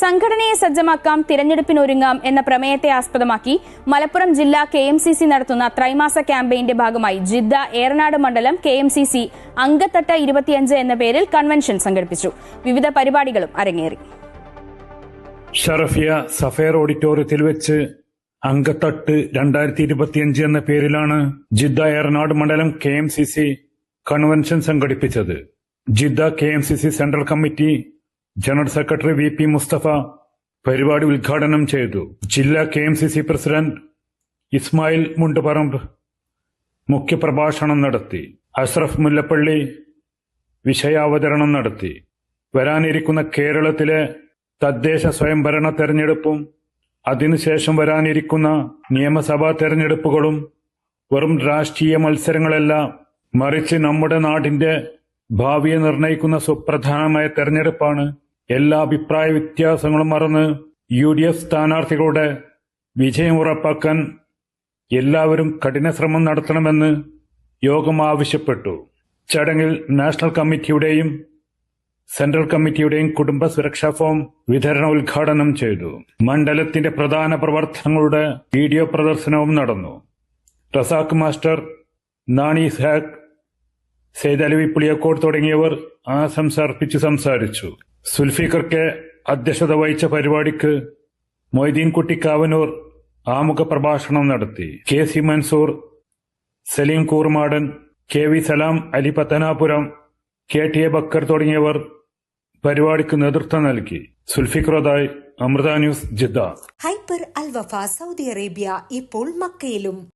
സംഘടനയെ സജ്ജമാക്കാം തിരഞ്ഞെടുപ്പിനൊരുങ്ങാം എന്ന പ്രമേയത്തെ ആസ്പദമാക്കി മലപ്പുറം ജില്ലാ കെ എം സി സി നടത്തുന്ന ത്രൈമാസ ക്യാമ്പയിന്റെ ഭാഗമായി ജിദ്ദ ഏറനാട് മണ്ഡലം കെ എം സി സി അങ്കത്തട്ട ഇരുപത്തിയഞ്ച് എന്ന പേരിൽ കൺവെൻഷൻ സംഘടിപ്പിച്ചു. വിവിധ പരിപാടികളും അരങ്ങേറി. ഷറഫിയ സഫേർ ഓഡിറ്റോറിയത്തിൽ വെച്ച് അങ്കത്തട്ട് രണ്ടായിരത്തി ഇരുപത്തിയഞ്ച് എന്ന പേരിലാണ് ജിദ്ദ ഏറനാട് മണ്ഡലം K M C C convention സംഘടിപ്പിച്ചത്. Jeddah K M C C central committee general secretary V P Mustafa പരിപാടി ഉദ്ഘാടനം ചെയ്തു. ജില്ലാ K M C C president Ismail Mundupparamb മുഖ്യപ്രഭാഷണം നടത്തി. അഷ്റഫ് മുല്ലപ്പള്ളി വിഷയാവതരണം നടത്തി. വരാനിരിക്കുന്ന കേരളത്തിലെ തദ്ദേശ സ്വയംഭരണ തെരഞ്ഞെടുപ്പും അതിനുശേഷം വരാനിരിക്കുന്ന നിയമസഭാ തെരഞ്ഞെടുപ്പുകളും വെറും രാഷ്ട്രീയ മത്സരങ്ങളല്ല മറിച്ച് നമ്മുടെ നാടിന്റെ ഭാവിയെ നിർണയിക്കുന്ന സുപ്രധാനമായ തെരഞ്ഞെടുപ്പാണ് എല്ലാ അഭിപ്രായ വ്യത്യാസങ്ങളും മറന്ന് യു ഡി എഫ് സ്ഥാനാർത്ഥികളുടെ വിജയം ഉറപ്പാക്കാൻ എല്ലാവരും കഠിന ശ്രമം നടത്തണമെന്ന് യോഗം ആവശ്യപ്പെട്ടു. ചടങ്ങിൽ നാഷണൽ കമ്മിറ്റിയുടെയും സെൻട്രൽ കമ്മിറ്റിയുടെയും കുടുംബ സുരക്ഷാ ഫോം വിതരണ ഉദ്ഘാടനം ചെയ്തു. മണ്ഡലത്തിന്റെ പ്രധാന പ്രവർത്തനങ്ങളുടെ വീഡിയോ പ്രദർശനവും നടന്നു. റസാഖ് മാസ്റ്റർ നാണി സാഖ് സെയ്ദ് അലവി പുളിയക്കോട് തുടങ്ങിയവർ ആശംസ അർപ്പിച്ച് സംസാരിച്ചു. സുൽഫിക്കർ കെ അധ്യക്ഷത വഹിച്ച പരിപാടിക്ക് മൊയ്തീൻ കുട്ടി കാവനൂർ ആമുഖ പ്രഭാഷണം നടത്തി. K C Mansoor Saleem Koormadan K V Salam Ali Pathanapuram K T A Bakker തുടങ്ങിയവർ പരിപാടിക്ക് നേതൃത്വം നൽകി. സുൽഫിക്രോദായ് Amrita news Jeddah. Hyper അൽവഫ Saudi Arabia ഇപ്പോൾ മക്കയിലും.